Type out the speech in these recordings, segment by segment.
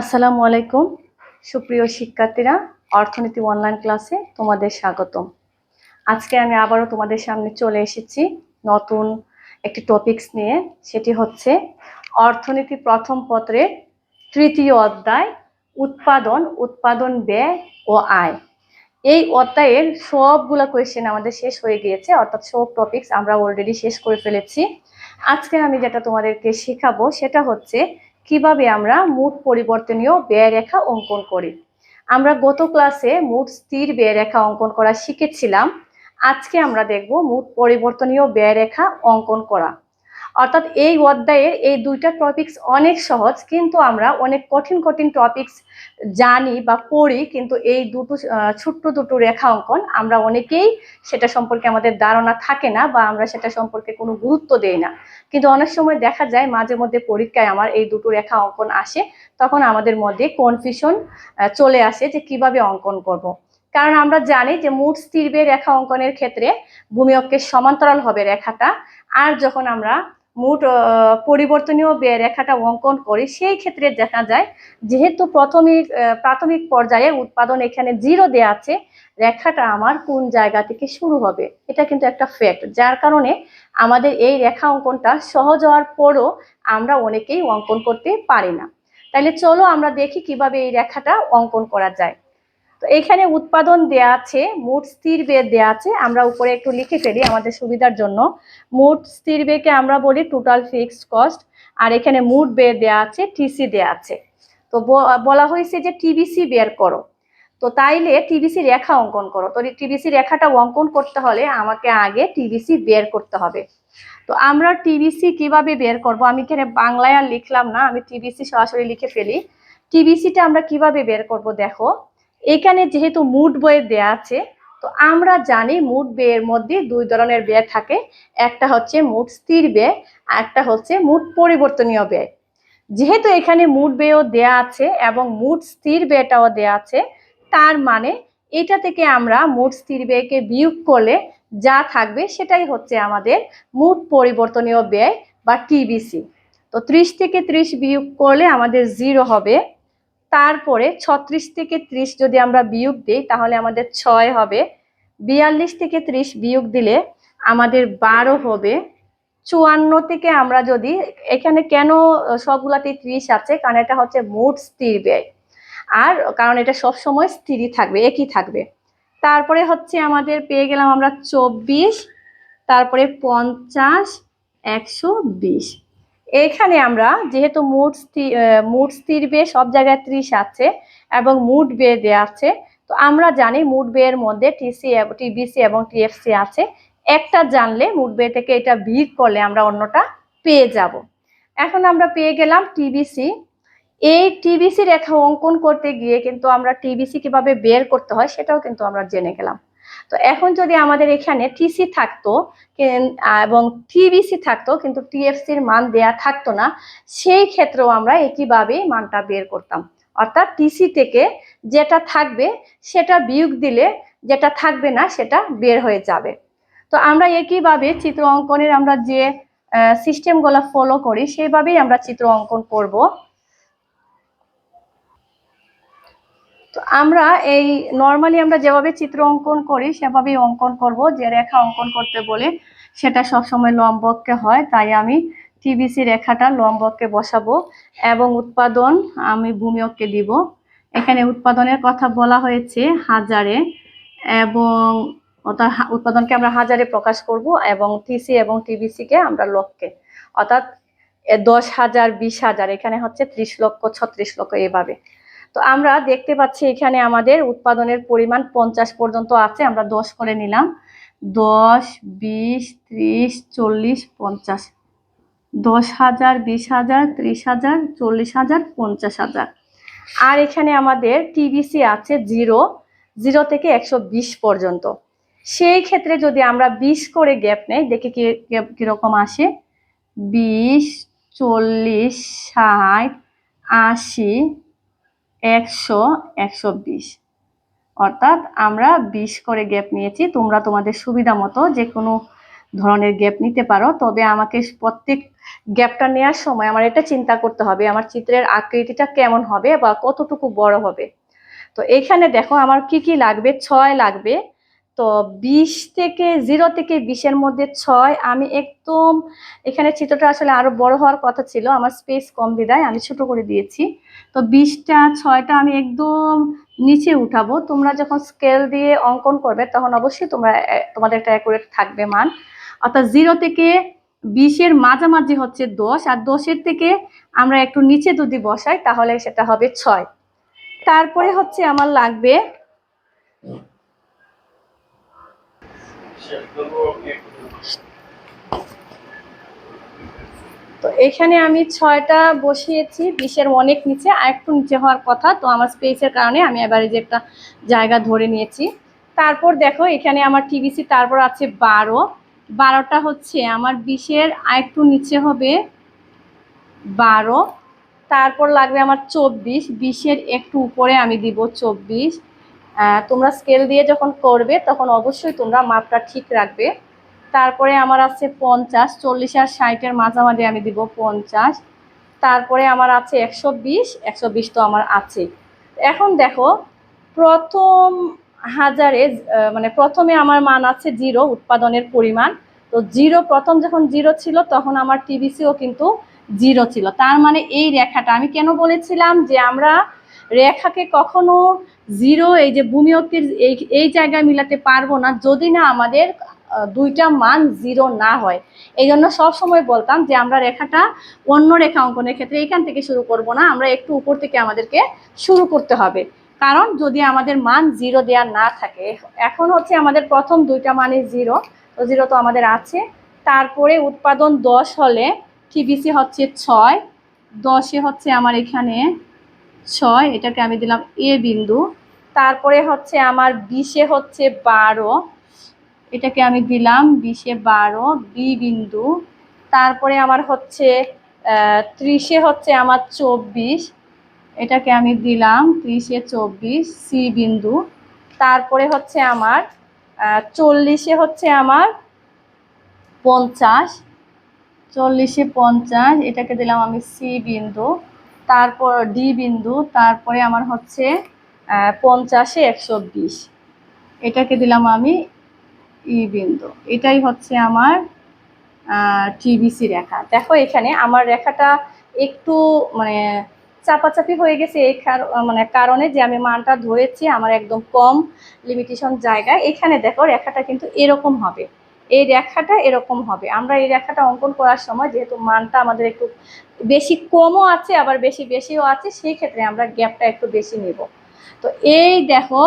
আসসালামু আলাইকুম। সুপ্রিয় শিক্ষার্থীরা, অর্থনীতি অনলাইন ক্লাসে তোমাদের স্বাগতম। আজকে আমি আবারও তোমাদের সামনে চলে এসেছি নতুন একটি টপিকস নিয়ে। সেটি হচ্ছে অর্থনীতি প্রথম পত্রের তৃতীয় অধ্যায়, উৎপাদন উৎপাদন ব্যয় ও আয়। এই অধ্যায়ের সবগুলো কোয়েশ্চেন আমাদের শেষ হয়ে গিয়েছে, অর্থাৎ সব টপিকস আমরা অলরেডি শেষ করে ফেলেছি। আজকে আমি যেটা তোমাদেরকে শেখাবো সেটা হচ্ছে কীভাবে আমরা মুড পরিবর্তনীয় ব্যয় রেখা অঙ্কন করি? আমরা গত ক্লাসে মুড স্থির ব্যয় রেখা অঙ্কন করা শিখেছিলাম। আজকে আমরা দেখব মুড পরিবর্তনীয় ব্যয় রেখা অঙ্কন করা। অর্থাৎ এই অধ্যায়ের এই দুইটা টপিকস অনেক সহজ, কিন্তু আমরা অনেক কঠিন কঠিন টপিকস জানি বা পড়ি, কিন্তু এই দুটো ছোট্ট দুটো রেখা অঙ্কন আমরা অনেকেই সেটা সম্পর্কে আমাদের ধারণা থাকে না বা আমরা সেটা সম্পর্কে কোনো গুরুত্ব দেই না কিন্তু অনেক সময় দেখা যায় মাঝে মধ্যে পরীক্ষায় আমার এই দুটো রেখা অঙ্কন আসে, তখন আমাদের মধ্যে কনফিউশন চলে আসে যে কীভাবে অঙ্কন করব। কারণ আমরা জানি যে মোট স্থির ব্যয় রেখা অঙ্কনের ক্ষেত্রে ভূমি অক্ষের সমান্তরাল হবে রেখাটা, আর যখন আমরা মোট পরিবর্তনীয় ব্যয় রেখাটা অঙ্কন করি সেই ক্ষেত্রে দেখা যায়, যেহেতু প্রাথমিক প্রাথমিক পর্যায়ে উৎপাদন এখানে জিরো দেওয়া আছে, রেখাটা আমার কোন জায়গা থেকে শুরু হবে? এটা কিন্তু একটা ফ্যাক্ট যার কারণে আমাদের এই রেখা অঙ্কনটা সহজ হওয়ার পরও আমরা অনেকেই অঙ্কন করতে পারি না। তাহলে চলো আমরা দেখি কীভাবে এই রেখাটা অঙ্কন করা যায়। তো এখানে উৎপাদন দেয়া আছে, মোট স্থির ব্যয় দেয়া আছে, আমরা উপরে একটু লিখে ফেলি আমাদের সুবিধার জন্য। মোট স্থির ব্যয়কে আমরা বলি টোটাল ফিক্সড কস্ট আর এখানে মোট ব্যয় দেয়া আছে টিসি দেয়া আছে। তো ব- বলা হয়েছে যে টিবিসি বের করো। তো তাইলে টিবিসি রেখা অঙ্কন করো। তো টিবিসি রেখাটা অঙ্কন করতে হলে আমাকে আগে টিবিসি বের করতে হবে। তো আমরা টিবিসি কীভাবে বের করব? আমি এখানে বাংলায় আর লিখলাম না, আমি টিবিসি সরাসরি লিখে ফেলি। টিবিসিটা আমরা কীভাবে বের করব দেখো। এখানে যেহেতু মুড বইয়ে দেয়া আছে, তো আমরা জানি মুড ব্যয়ের মধ্যে দুই ধরনের ব্যয় থাকে। একটা হচ্ছে মুড স্থির ব্যয় আর একটা হচ্ছে মুড পরিবর্তনীয় ব্যয় যেহেতু এখানে মুড ব্যয়ও দেয়া আছে এবং মুড স্থির ব্যয়টাও দেয়া আছে, তার মানে এটা থেকে আমরা মোট স্থির ব্যয়কে বিয়োগ করলে যা থাকবে সেটাই হচ্ছে আমাদের মোট পরিবর্তনীয় ব্যয় বা টিবিসি তো ত্রিশ থেকে ত্রিশ বিয়োগ করলে আমাদের জিরো হবে। তারপরে ছত্রিশ থেকে ত্রিশ যদি আমরা বিয়োগ দিই, তাহলে আমাদের ছয় হবে। বিয়াল্লিশ থেকে ত্রিশ বিয়োগ দিলে আমাদের বারো হবে। চুয়ান্ন থেকে আমরা যদি, এখানে কেন সবগুলাতেই ত্রিশ আছে? কারণ এটা হচ্ছে মোট স্থির ব্যয়। আর কারণ এটা সব সময় স্থিরই থাকবে, একই থাকবে। তারপরে হচ্ছে আমাদের পেয়ে গেলাম আমরা চব্বিশ, তারপরে পঞ্চাশ, একশো বিশ। এখানে আমরা যেহেতু মুড স্থির মোট স্থির ব্যয় সব জায়গায় ত্রিশ আছে এবং মুড ব্যয় দেওয়া আছে, তো আমরা জানি মুড ব্যয়ের মধ্যে টিসি টিবিসি এবং টিএফসি আছে। একটা জানলে মুড ব্যয় থেকে এটা বিয়োগ করলে আমরা অন্যটা পেয়ে যাব। এখন আমরা পেয়ে গেলাম টিবিসি এই টিবিসি রেখা অঙ্কন করতে গিয়ে কিন্তু আমরা টিবিসি কীভাবে বের করতে হয় সেটাও কিন্তু আমরা জেনে গেলাম। তো এখন যদি আমাদের এখানে টিসি থাকতো এবং টিবিসি থাকতো, কিন্তু টিএফসির মান দেয়া থাকতো না, সেই ক্ষেত্রেও আমরা একইভাবেই মানটা বের করতাম। অর্থাৎ টিসি থেকে যেটা থাকবে, সেটা বিয়োগ দিলে যেটা থাকবে না, সেটা বের হয়ে যাবে। তো আমরা একইভাবে চিত্র অঙ্কনের আমরা যে সিস্টেমগুলো ফলো করি, সেইভাবেই আমরা চিত্র অঙ্কন করব। তো আমরা এই নর্মালি আমরা যেভাবে চিত্র অঙ্কন করি, সেভাবেই অঙ্কন করব। যে রেখা অঙ্কন করতে বলে, সেটা সবসময় লম্বককে হয়, তাই আমি টিবিসি রেখাটা লম্বককে বসাবো এবং উৎপাদন আমি ভূমিয়ককে দিব। এখানে উৎপাদনের কথা বলা হয়েছে হাজারে এবং অর্থাৎ উৎপাদনকে আমরা হাজারে প্রকাশ করব এবং টিসি এবং টিবিসিকে আমরা লক্ষে অর্থাৎ দশ হাজার, বিশ হাজার, এখানে হচ্ছে ত্রিশ লক্ষ, ছত্রিশ লক্ষ এভাবে। তো আমরা দেখতে পাচ্ছি এখানে আমাদের উৎপাদনের পরিমাণ পঞ্চাশ পর্যন্ত আছে, আমরা দশ করে নিলাম। দশ, বিশ, ত্রিশ, চল্লিশ, পঞ্চাশ। দশ হাজার, বিশ হাজার, ত্রিশ হাজার, চল্লিশ হাজার, পঞ্চাশ হাজার। আর এখানে আমাদের টিবিসি আছে জিরো জিরো থেকে একশো বিশ পর্যন্ত। সেই ক্ষেত্রে যদি আমরা বিশ করে গ্যাপ নেই, দেখে কীরকম আসে? বিশ, চল্লিশ, ষাট, আশি একশো একশো বিশ। অর্থাৎ আমরা বিশ করে গ্যাপ নিয়েছি। তোমরা তোমাদের সুবিধা মতো যে কোনো ধরনের গ্যাপ নিতে পারো। তবে আমাকে প্রত্যেক গ্যাপটা নেওয়ার সময় আমার এটা চিন্তা করতে হবে, আমার চিত্রের আকৃতিটা কেমন হবে বা কতটুকু বড় হবে। তো এখানে দেখো আমার কি কি লাগবে, ছয় লাগবে। তো বিশ থেকে জিরো থেকে বিশের মধ্যে ছয়। আমি একদম, এখানে চিত্রটা আসলে আরও বড় হওয়ার কথা ছিল, আমার স্পেস কম বিদায়, আমি ছোট করে দিয়েছি। তো বিশটা, ছয়টা আমি একদম নিচে উঠাবো। তোমরা যখন স্কেল দিয়ে অঙ্কন করবে, তখন অবশ্যই তোমরা তোমাদের একটা অ্যাকুরেট থাকবে মান। অর্থাৎ জিরো থেকে বিশের মাঝামাঝি হচ্ছে দশ, আর দশের থেকে আমরা একটু নিচে যদি বসাই, তাহলে সেটা হবে ছয়। তারপরে হচ্ছে আমার লাগবে তো এখানে আমি ছয়টা বসিয়েছি, বিশের অনেক নিচে, আর একটু নিচে হওয়ার কথা, তো আমার স্পেসের কারণে আমি এবার যে একটা জায়গা ধরে নিয়েছি। তারপর দেখো, এখানে আমার টিভিসি তারপর আছে বারো। বারোটা হচ্ছে আমার বিশের, আর একটু নিচে হবে বারো। তারপর লাগবে আমার চব্বিশ। বিশের একটু উপরে আমি দিব চব্বিশ। তোমরা স্কেল দিয়ে যখন করবে, তখন অবশ্যই তোমরা মাপটা ঠিক রাখবে। তারপরে আমার আছে পঞ্চাশ, চল্লিশ আর ষাটের মাঝামাঝি আমি দিব পঞ্চাশ। তারপরে আমার আছে একশো বিশ একশো বিশ তো আমার আছে। এখন দেখো, প্রথম হাজারে মানে প্রথমে আমার মান আছে জিরো, উৎপাদনের পরিমাণ। তো জিরো, প্রথম যখন জিরো ছিল, তখন আমার টিবিসিও কিন্তু জিরো ছিল। তার মানে এই রেখাটা আমি কেন বলেছিলাম যে আমরা রেখাকে কখনো জিরো এই যে ভূমিয়কের এই এই জায়গায় মিলাতে পারব না যদি না আমাদের দুইটা মান জিরো না হয়। এই জন্য সবসময় বলতাম যে আমরা রেখাটা অন্য রেখা অঙ্কনের ক্ষেত্রে এখান থেকে শুরু করব না, আমরা একটু উপর থেকে আমাদেরকে শুরু করতে হবে। কারণ যদি আমাদের মান জিরো দেওয়া না থাকে, এখন হচ্ছে আমাদের প্রথম দুইটা মানে জিরো তো জিরো তো আমাদের আছে। তারপরে উৎপাদন দশ হলে টিবিসি হচ্ছে ছয়, দশে হচ্ছে আমার এখানে ছয়, এটাকে আমি দিলাম এ বিন্দু। তারপরে হচ্ছে আমার বিশে হচ্ছে বারো, এটাকে আমি দিলাম বিশে বারো, বি বিন্দু। তারপরে আমার হচ্ছে ত্রিশে হচ্ছে আমার চব্বিশ, এটাকে আমি দিলাম ত্রিশে চব্বিশ, সি বিন্দু। তারপরে হচ্ছে আমার চল্লিশে হচ্ছে আমার পঞ্চাশ, চল্লিশে পঞ্চাশ, এটাকে দিলাম আমি সি বিন্দু। তারপর ডি বিন্দু, তারপরে আমার হচ্ছে পঞ্চাশে একশো বিশ। এটাকে দিলাম আমি ই বিন্দু। এটাই হচ্ছে আমার টিবিসি রেখা। দেখো এখানে আমার রেখাটা একটু মানে চাপাচাপি হয়ে গেছে এই মানে কারণে যে আমি মানটা ধরেছি, আমার একদম কম লিমিটেশন জায়গায়। এখানে দেখো রেখাটা কিন্তু এরকম হবে। এই রেখাটা এরকম হবে। আমরা এই রেখাটা অঙ্কন করার সময় যেহেতু মানটা আমাদের একটু বেশি কমও আছে, আবার বেশি বেশিও আছে, সেই ক্ষেত্রে আমরা গ্যাপটা একটু বেশি নেব। তো এই দেখো,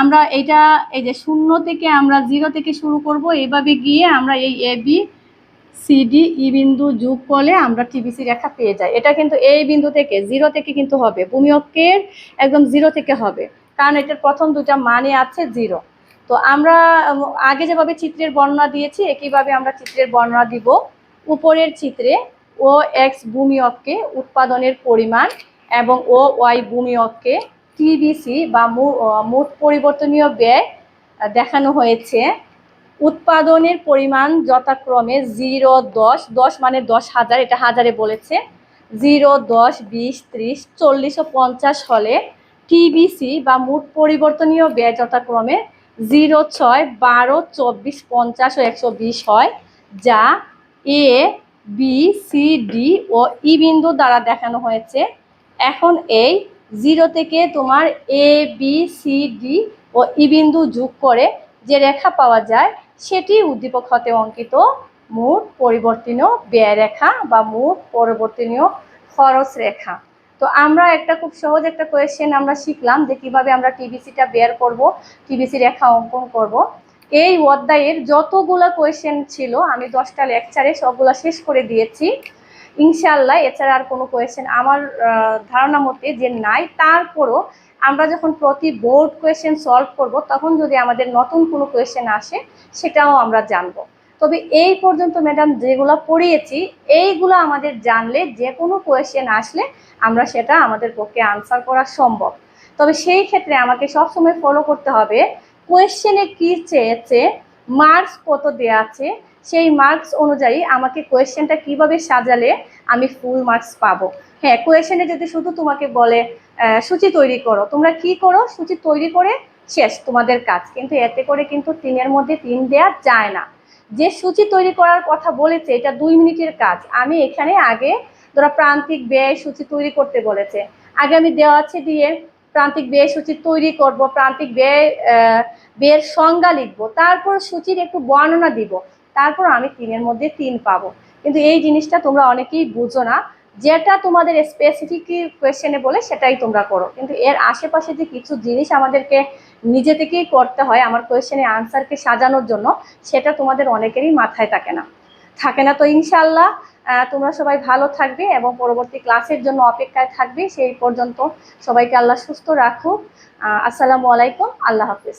আমরা এটা এই যে শূন্য থেকে আমরা জিরো থেকে শুরু করব, এইভাবে গিয়ে আমরা এই এ বি সিডি ই বিন্দু যোগ করলে আমরা টিবিসি রেখা পেয়ে যাই। এটা কিন্তু এই বিন্দু থেকে জিরো থেকে কিন্তু হবে, ভূমিয়কের একদম জিরো থেকে হবে। কারণ এটার প্রথম দুটা মানে আছে, জিরো। তো আমরা আগে যেভাবে চিত্রের বর্ণনা দিয়েছি, একইভাবে আমরা চিত্রের বর্ণনা দিব। উপরের চিত্রে ও এক্স ভূমিয়ককে উৎপাদনের পরিমাণ এবং ও ওয়াই ভূমিয়ককে টিবিসি বা মোট পরিবর্তনীয় ব্যয় দেখানো হয়েছে। উৎপাদনের পরিমাণ যথাক্রমে জিরো, দশ দশ মানে দশ হাজার, এটা হাজারে বলেছে। জিরো, দশ, বিশ, ত্রিশ, চল্লিশ ও পঞ্চাশ হলে টিবিসি বা মোট পরিবর্তনীয় ব্যয় যথাক্রমে জিরো ছয় বারো চব্বিশ পঞ্চাশ ও একশো বিশ হয়, যা এ, বি, সি, ডি ও ই বিন্দু দ্বারা দেখানো হয়েছে। এখন এই জিরো থেকে তোমার এ, বি, সি, ডি ও ই বিন্দু যোগ করে যে রেখা পাওয়া যায়, সেটি উদ্দীপক হতে অঙ্কিত মোট পরিবর্তনীয় ব্যয় রেখা বা মোট পরিবর্তনীয় খরচ রেখা। তো আমরা একটা খুব সহজ একটা কোয়েশ্চেন আমরা শিখলাম যে কীভাবে আমরা টিবিসিটা বের করব টিবিসি রেখা অঙ্কন করব। এই অধ্যায়ের যতগুলো কোয়েশ্চেন ছিল, আমি দশটা লেকচারে সবগুলো শেষ করে দিয়েছি। ইনশাল্লাহ এছাড়া আর কোনো কোয়েশ্চেন আমার ধারণা মতে যে নাই, তারপরও আমরা যখন প্রতি বোর্ড কোয়েশ্চেন সলভ করব, তখন যদি আমাদের নতুন কোনো কোয়েশ্চেন আসে, সেটাও আমরা জানব। তবে এই পর্যন্ত ম্যাডাম যেগুলো পড়িয়েছি, এইগুলো আমাদের জানলে যে কোনো কোয়েশ্চেন আসলে আমরা সেটা আমাদের পক্ষে আনসার করা সম্ভব। তবে সেই ক্ষেত্রে আমাকে সবসময় ফলো করতে হবে কোয়েশ্চেনে কি চেয়েছে মার্কস কত দেওয়া আছে, সেই মার্কস অনুযায়ী আমাকে কোয়েশ্চেনটা কীভাবে সাজালে আমি ফুল মার্কস পাবো। হ্যাঁ কোয়েশ্চেনে যদি শুধু তোমাকে বলে সূচি তৈরি করো, তোমরা কি করো? সূচি তৈরি করে শেষ তোমাদের কাজ। কিন্তু এতে করে কিন্তু তিনের মধ্যে তিন দেয়া যায় না। যে সূচি তৈরি করার কথা বলেছে, এটা দুই মিনিটের কাজ। আমি এখানে আগে ধরো প্রান্তিক ব্যয় সূচি তৈরি করতে বলেছে। আগে আমি দেওয়া আছে দিয়ে প্রান্তিক ব্যয় সূচি তৈরি করব, প্রান্তিক ব্যয় ব্যয়ের সংজ্ঞা লিখব, তারপর সূচির একটু বর্ণনা দিব। তারপর আমি তিনের মধ্যে তিন পাবো। কিন্তু এই জিনিসটা তোমরা অনেকেই বুঝো না। যেটা তোমাদের স্পেসিফিক কোয়েশ্চেনে বলে সেটাই তোমরা করো। কিন্তু এর আশেপাশে যে কিছু জিনিস আমাদেরকে নিজে থেকেই করতে হয় আমার কোয়েশ্চেনে আনসারকে সাজানোর জন্য, সেটা তোমাদের অনেকেরই মাথায় থাকে না। থাকে না তো ইনশাল্লাহ তোমরা সবাই ভালো থাকবে এবং পরবর্তী ক্লাসের জন্য অপেক্ষায় থাকবে। সেই পর্যন্ত সবাইকে আল্লাহ সুস্থ রাখুক। আসসালামু আলাইকুম, আল্লাহ হাফিজ।